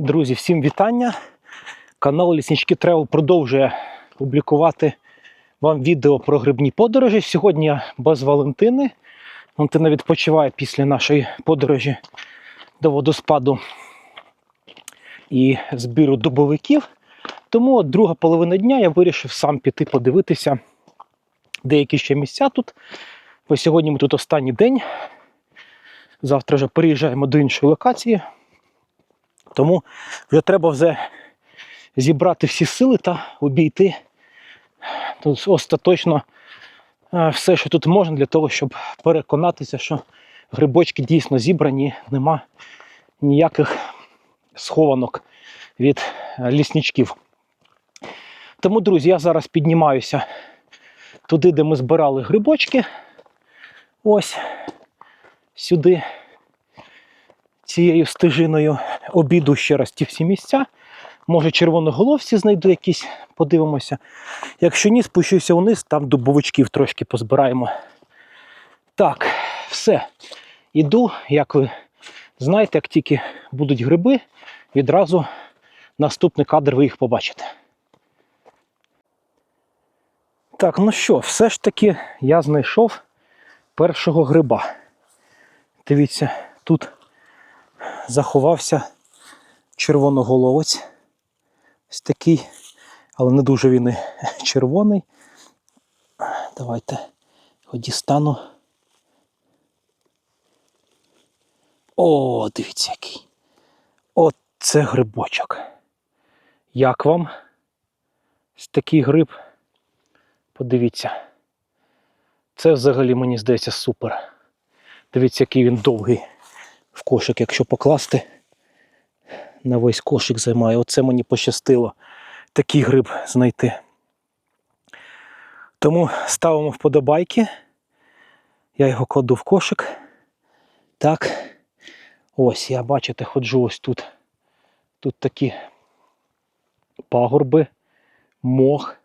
Друзі, всім вітання. Канал Ліснички Тревел продовжує публікувати вам відео про грибні подорожі. Сьогодні я без Валентини. Валентина відпочиває після нашої подорожі до водоспаду і збіру дубовиків. Тому друга половина дня я вирішив сам піти подивитися деякі ще місця тут. Бо сьогодні ми тут останній день. Завтра вже переїжджаємо до іншої локації. Тому вже треба вже зібрати всі сили та обійти тут остаточно е, все, що тут можна, для того, щоб переконатися, що грибочки дійсно зібрані, нема ніяких схованок від е, лісничків. Тому, друзі, я зараз піднімаюся туди, де ми збирали грибочки. Ось сюди цією стежиною обіду ще раз ті всі місця. Може, червоноголовці знайду якісь, подивимося. Якщо ні, спущуся вниз, там дубовичків трошки позбираємо. Так, все. Іду, як ви знаєте, як тільки будуть гриби, відразу наступний кадр ви їх побачите. Так, ну що, все ж таки я знайшов першого гриба. Дивіться, тут заховався червоноголовець. Ось такий, але не дуже він і червоний. Давайте його дістану. О, дивіться який. От це грибочок. Як вам? Ось такий гриб. Подивіться. Це взагалі мені здається супер. Дивіться, який він довгий в кошик, якщо покласти. На весь кошик займає. Оце мені пощастило такий гриб знайти. Тому ставимо вподобайки. Я його кладу в кошик. Так. Ось, я бачите, ходжу ось тут. Тут такі пагорби, мох.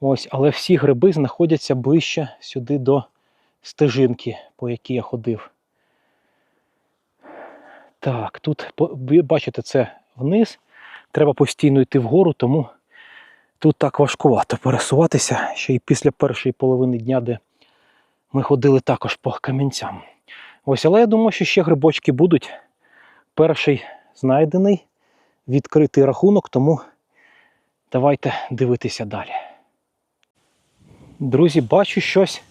Ось, але всі гриби знаходяться ближче сюди до стежинки, по якій я ходив. Так, тут бачите, це вниз. Треба постійно йти вгору, тому тут так важкувато пересуватися ще й після першої половини дня, де ми ходили також по камінцям. Ось, але я думаю, що ще грибочки будуть. Перший знайдений, відкритий рахунок, тому давайте дивитися далі. Друзі, бачу щось.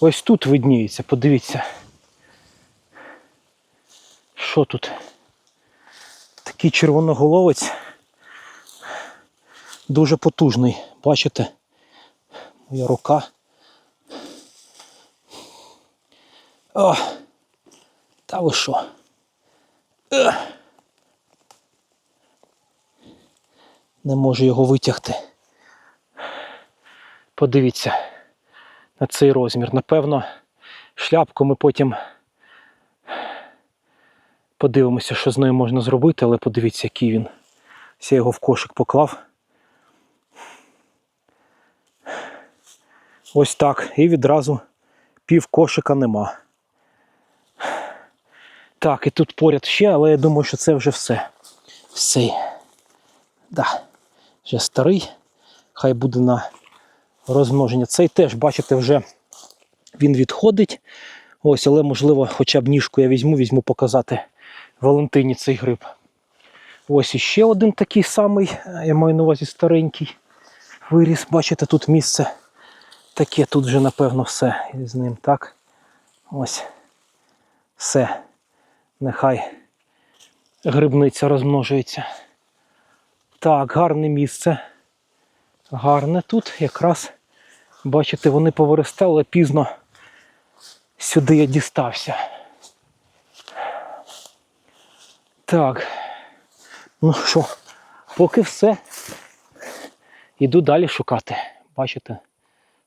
Ось тут видніється, подивіться. Що тут? Такий червоноголовець. Дуже потужний. Бачите? Моя рука. О! Та ви що? Е! Не можу його витягти. Подивіться на цей розмір. Напевно, шляпку ми потім подивимося, що з нею можна зробити, але подивіться, який він. Я його в кошик поклав. Ось так. І відразу пів кошика нема. Так, і тут поряд ще, але я думаю, що це вже все. Все. Да. Вже старий. Хай буде на розмноження. Цей теж, бачите, вже він відходить. Ось, але можливо, хоча б ніжку я візьму, візьму показати Валентині цей гриб. Ось іще один такий самий, е, я маю на увазі старенький виріс. Бачите, тут місце таке, тут вже, напевно, все з ним, так? Ось. Все. Нехай грибниця розмножується. Так, гарне місце. Гарне тут. Якраз, бачите, вони повиростали, пізно сюди я дістався. Так. Ну що, поки все. Іду далі шукати. Бачите,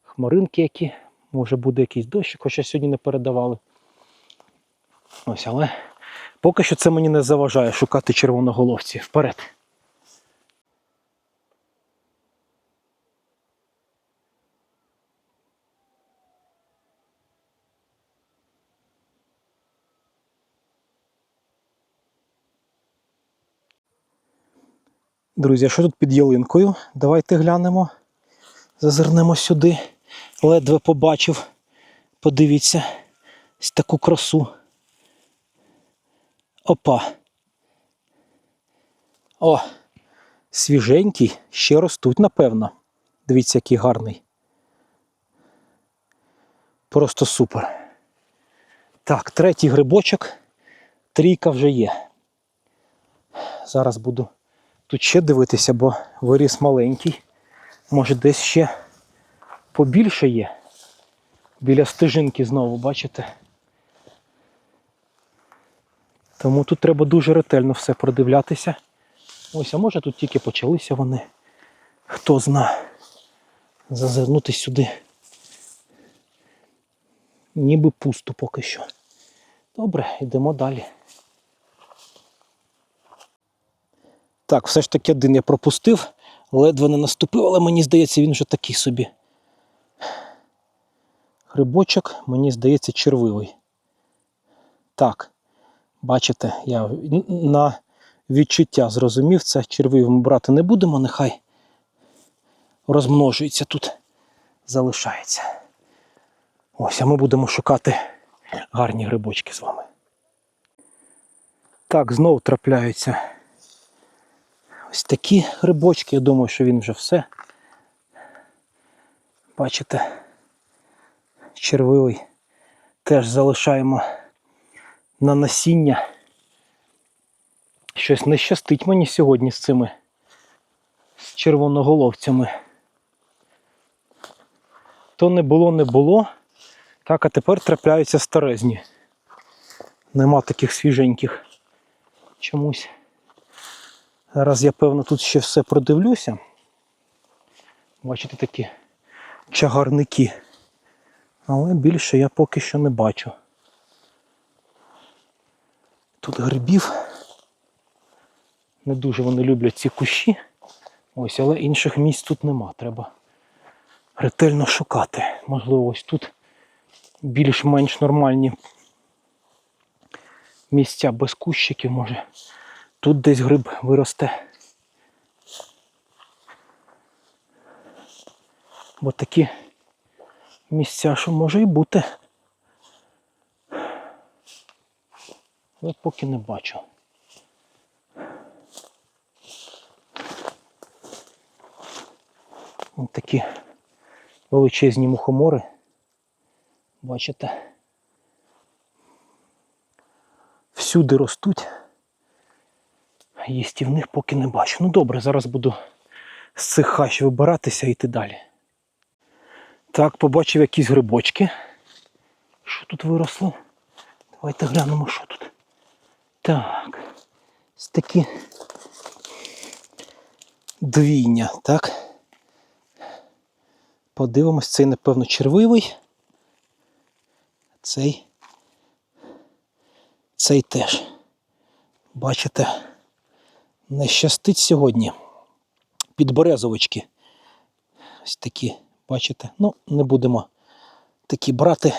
хмаринки які, може буде якийсь дощ, хоча сьогодні не передавали. Ось, але поки що це мені не заважає шукати червоноголовці. Вперед. Друзі, а що тут під ялинкою? Давайте глянемо. Зазирнемо сюди. Ледве побачив. Подивіться. Ось таку красу. Опа. О! Свіженький, ще ростуть, напевно. Дивіться, який гарний. Просто супер. Так, третій грибочок. Трійка вже є. Зараз буду тут ще дивитися, бо виріс маленький. Може десь ще побільше є. Біля стежинки знову, бачите? Тому тут треба дуже ретельно все продивлятися. Ось, а може тут тільки почалися вони. Хто зна. Зазирнути сюди. Ніби пусто поки що. Добре, йдемо далі. Так, все ж таки один я пропустив, ледве не наступив, але мені здається, він вже такий собі. Грибочок, мені здається, червивий. Так, бачите, я на відчуття зрозумів, це червивий ми брати не будемо, нехай розмножується тут, залишається. Ось, а ми будемо шукати гарні грибочки з вами. Так, знову трапляються ось такі грибочки. Я думаю, що він вже все. Бачите, червивий. Теж залишаємо на насіння. Щось не щастить мені сьогодні з цими з червоноголовцями. То не було, не було. Так, а тепер трапляються старезні. Нема таких свіженьких чомусь. Зараз я, певно, тут ще все продивлюся. Бачите такі чагарники. Але більше я поки що не бачу. Тут грибів. Не дуже вони люблять ці кущі. Ось, але інших місць тут нема. Треба ретельно шукати. Можливо, ось тут більш-менш нормальні місця без кущиків, може. Тут десь гриб виросте. Бо такі місця, що може і бути. Але поки не бачу. Ось такі величезні мухомори. Бачите? Всюди ростуть. Їстівних поки не бачу. Ну добре, зараз буду з цих хащ вибиратися і йти далі. Так, побачив якісь грибочки. Що тут виросло? Давайте глянемо, що тут. Так. Ось такі двійня, так? Подивимось, цей, напевно, червивий. Цей. Цей теж. Бачите, не щастить сьогодні. Підберезовички. Ось такі, бачите? Ну, не будемо такі брати.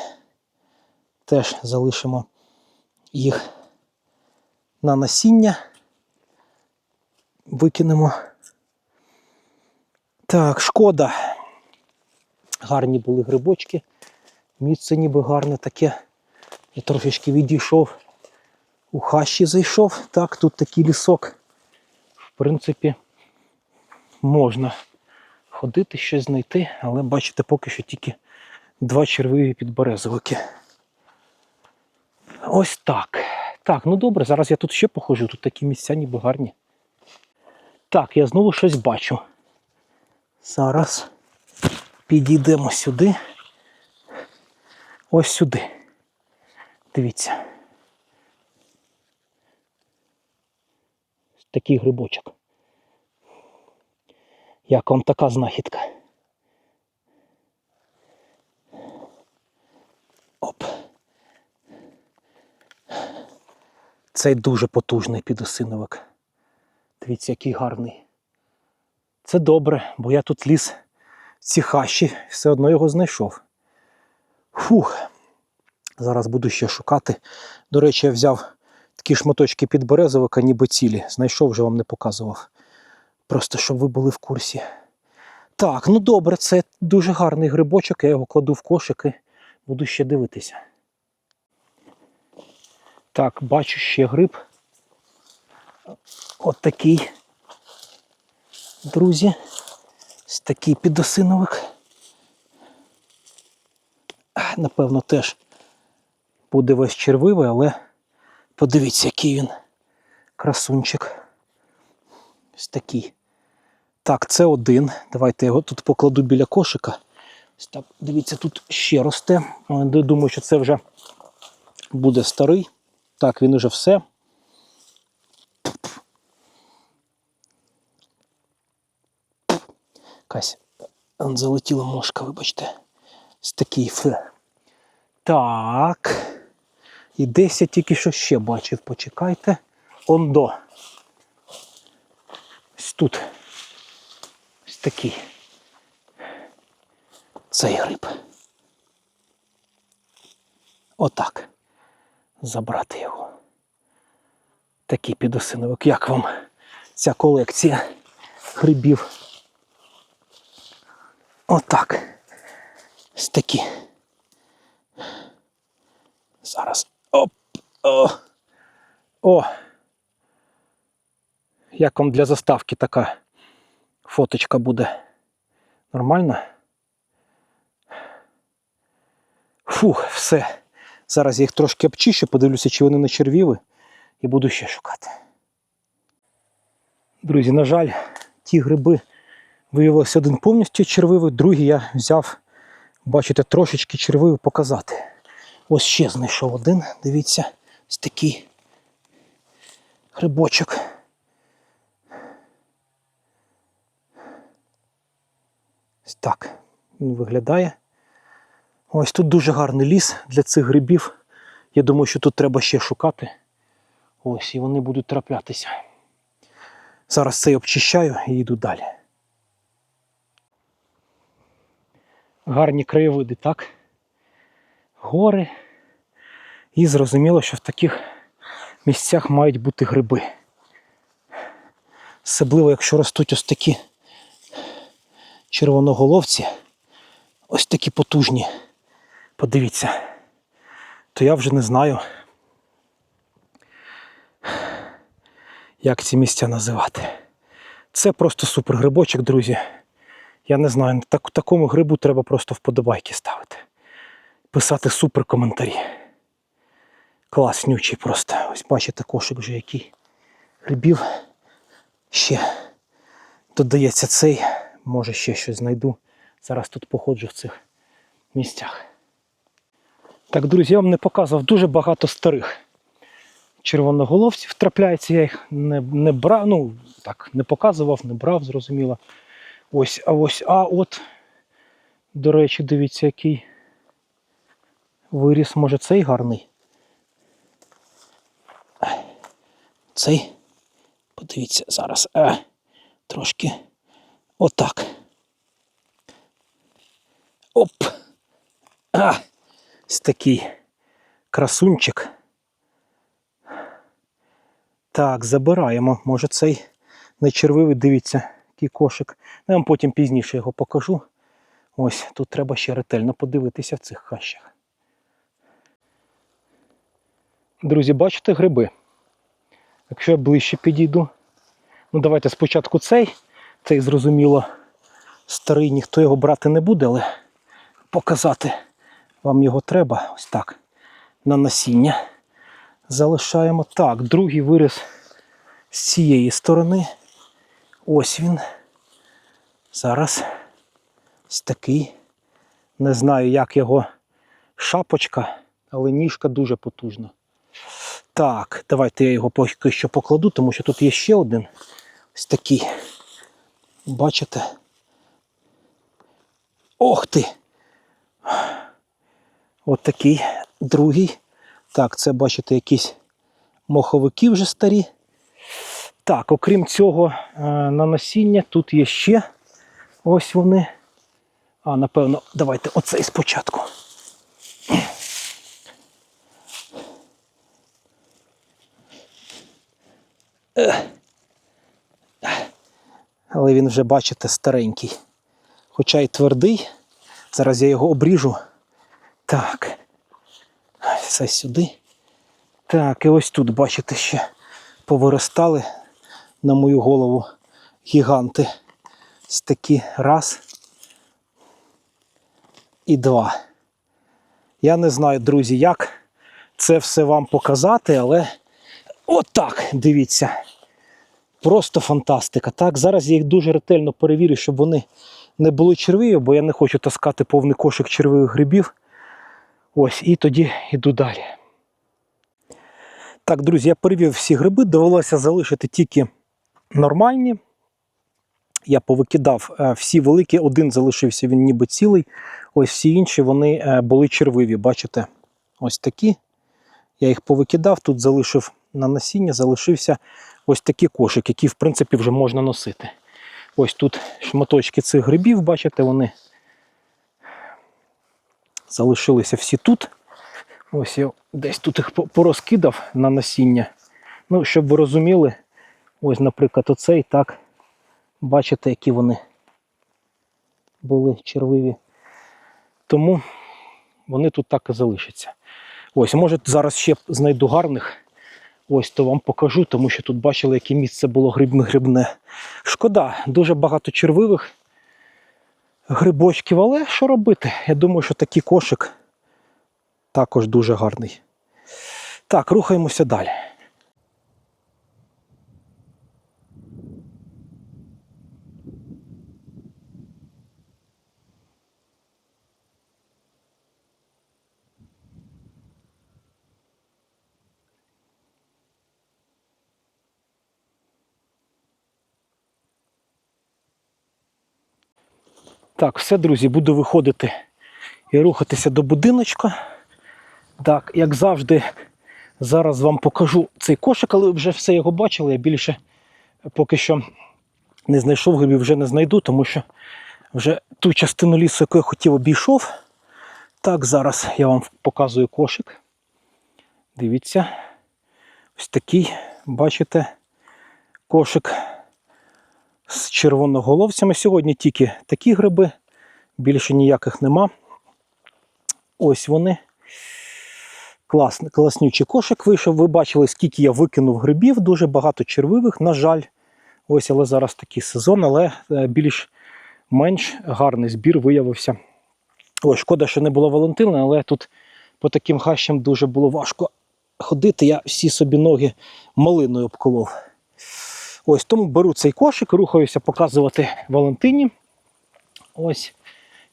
Теж залишимо їх на насіння. Викинемо. Так, шкода. Гарні були грибочки. Місце ніби гарне таке. Я трошечки відійшов. У хащі зайшов. Так, тут такий лісок. Принципі, можна ходити, щось знайти, але бачите, поки що тільки два червиві підберезовики. Ось так. Так, ну добре, зараз я тут ще походжу, тут такі місця ніби гарні. Так, я знову щось бачу. Зараз підійдемо сюди. Ось сюди. Дивіться. Такий грибочок. Як вам така знахідка? Оп. Цей дуже потужний підосиновик. Дивіться, який гарний. Це добре, бо я тут ліз в ці хащі, все одно його знайшов. Фух. Зараз буду ще шукати. До речі, я взяв такі шматочки підберезовика, ніби цілі. Знайшов, вже вам не показував. Просто щоб ви були в курсі. Так, ну добре, це дуже гарний грибочок, я його кладу в кошик і буду ще дивитися. Так, бачу ще гриб. От такий. Друзі. Ось такий підосиновик. Напевно, теж буде весь червивий, але подивіться, який він красунчик. Ось такий. Так, це один. Давайте я його тут покладу біля кошика. Ось так, дивіться, тут ще росте. Е, Думаю, що це вже буде старий. Так, він уже все. Кась, залетіла мошка, вибачте. Ось такий фе. Так. І десь я тільки що ще бачив. Почекайте. Ондо. Ось тут. Ось такий. Цей гриб. Отак. Забрати його. Такий підосиновик. Як вам ця колекція грибів? Отак. Ось такі. Зараз. О. Як вам для заставки така фоточка буде? Нормально? Фух, все. Зараз я їх трошки обчищу, подивлюся, чи вони не червіли, і буду ще шукати. Друзі, на жаль, ті гриби виявилося один повністю червивий, другий я взяв, бачите, трошечки червивий показати. Ось ще знайшов один, дивіться, ось такий грибочок. Ось так він виглядає. Ось тут дуже гарний ліс для цих грибів. Я думаю, що тут треба ще шукати. Ось, і вони будуть траплятися. Зараз цей обчищаю і йду далі. Гарні краєвиди, так? Гори. І зрозуміло, що в таких місцях мають бути гриби. Особливо, якщо ростуть ось такі червоноголовці, ось такі потужні. Подивіться, то я вже не знаю, як ці місця називати. Це просто супер грибочок, друзі. Я не знаю, так, такому грибу треба просто вподобайки ставити. Писати супер коментарі. Класнючий просто. Ось бачите, кошик вже який грибів. Ще додається цей, може ще щось знайду. Зараз тут походжу в цих місцях. Так, друзі, я вам не показував дуже багато старих червоноголовців трапляється, я їх не, не брав, ну так, не показував, не брав, зрозуміло. Ось, а ось, а от, до речі, дивіться, який виріс, може цей гарний. Цей, подивіться, зараз а, трошки отак. Оп! А, ось такий красунчик. Так, забираємо. Може цей не червивий, дивіться, який кошик. Ну, Я вам потім пізніше його покажу. Ось, тут треба ще ретельно подивитися в цих хащах. Друзі, бачите гриби? Якщо я ближче підійду. Ну, давайте спочатку цей. Цей, зрозуміло, старий, ніхто його брати не буде, але показати вам його треба. Ось так. На насіння. Залишаємо. Так, другий виріс з цієї сторони. Ось він. Зараз ось такий. Не знаю, як його шапочка, але ніжка дуже потужна. Так, давайте я його поки що покладу, тому що тут є ще один ось такий. Бачите? Ох ти! От такий другий. Так, це бачите, якісь моховики вже старі. Так, окрім цього, е, на насіння тут є ще ось вони. А, напевно, давайте оцей спочатку. Але він вже, бачите, старенький. Хоча й твердий. Зараз я його обріжу. Так. Все сюди. Так, і ось тут, бачите, ще повиростали на мою голову гіганти. Ось такі раз і два. Я не знаю, друзі, як це все вам показати, але отак, дивіться. Просто фантастика. Так, зараз я їх дуже ретельно перевірю, щоб вони не були червиві, бо я не хочу таскати повний кошик червивих грибів. Ось, і тоді йду далі. Так, друзі, я перевів всі гриби, довелося залишити тільки нормальні. Я повикидав е, всі великі, один залишився він ніби цілий. Ось всі інші вони е, були червиві. Бачите? Ось такі. Я їх повикидав, тут залишив на насіння, залишився ось такий кошик, який, в принципі, вже можна носити. Ось тут шматочки цих грибів, бачите, вони залишилися всі тут. Ось я десь тут їх порозкидав на насіння. Ну, щоб ви розуміли, ось, наприклад, оцей так. Бачите, які вони були червиві. Тому вони тут так і залишаться. Ось, може, зараз ще знайду гарних. Ось то вам покажу, тому що тут бачили, яке місце було грибне-грибне. Шкода, дуже багато червивих грибочків, але що робити? Я думаю, що такий кошик також дуже гарний. Так, рухаємося далі. Так, все, друзі, буду виходити і рухатися до будиночка. Так, як завжди, зараз вам покажу цей кошик, але ви вже все його бачили. Я більше поки що не знайшов грибів, вже не знайду, тому що вже ту частину лісу, яку я хотів, обійшов. Так, зараз я вам показую кошик. Дивіться, ось такий, бачите, кошик з червоноголовцями. Сьогодні тільки такі гриби, більше ніяких нема. Ось вони. Класний, класнючий кошик вийшов. Ви бачили, скільки я викинув грибів, дуже багато червивих, на жаль. Ось, але зараз такий сезон, але е, більш-менш гарний збір виявився. Ой, шкода, що не було Валентина, але тут по таким хащам дуже було важко ходити. Я всі собі ноги малиною обколов. Ось тому беру цей кошик, рухаюся показувати Валентині. Ось.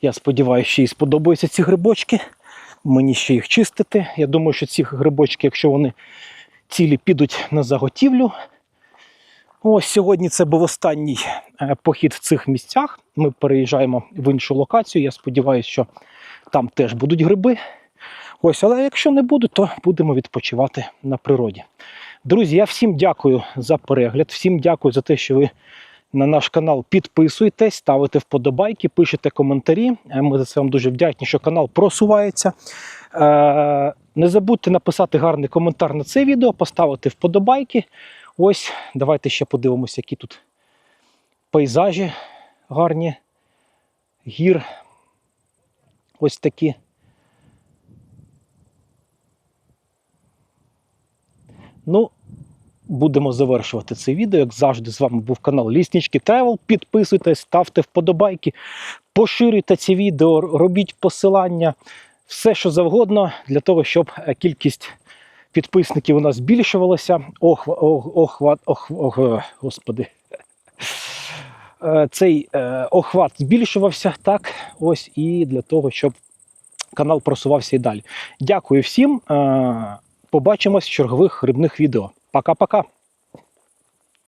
Я сподіваюся, що їй сподобаються ці грибочки. Мені ще їх чистити. Я думаю, що ці грибочки, якщо вони цілі, підуть на заготівлю. Ось сьогодні це був останній е, похід в цих місцях. Ми переїжджаємо в іншу локацію. Я сподіваюся, що там теж будуть гриби. Ось, але якщо не будуть, то будемо відпочивати на природі. Друзі, я всім дякую за перегляд, всім дякую за те, що ви на наш канал підписуєтесь, ставите вподобайки, пишете коментарі. Е, Ми за це вам дуже вдячні, що канал просувається. Е, Не забудьте написати гарний коментар на це відео, поставити вподобайки. Ось, давайте ще подивимося, які тут пейзажі гарні, гір. Ось такі. Ну, будемо завершувати це відео. Як завжди, з вами був канал Ліснички Тревел. Підписуйтесь, ставте вподобайки, поширюйте ці відео, робіть посилання, все, що завгодно, для того, щоб е, кількість підписників у нас збільшувалася. Ох, ох, охват, ох, ох, е, господи. Е, Цей охват збільшувався так. Ось і для того, щоб канал просувався і далі. Дякую всім. Побачимось в чергових грибних відео. Пока-пока.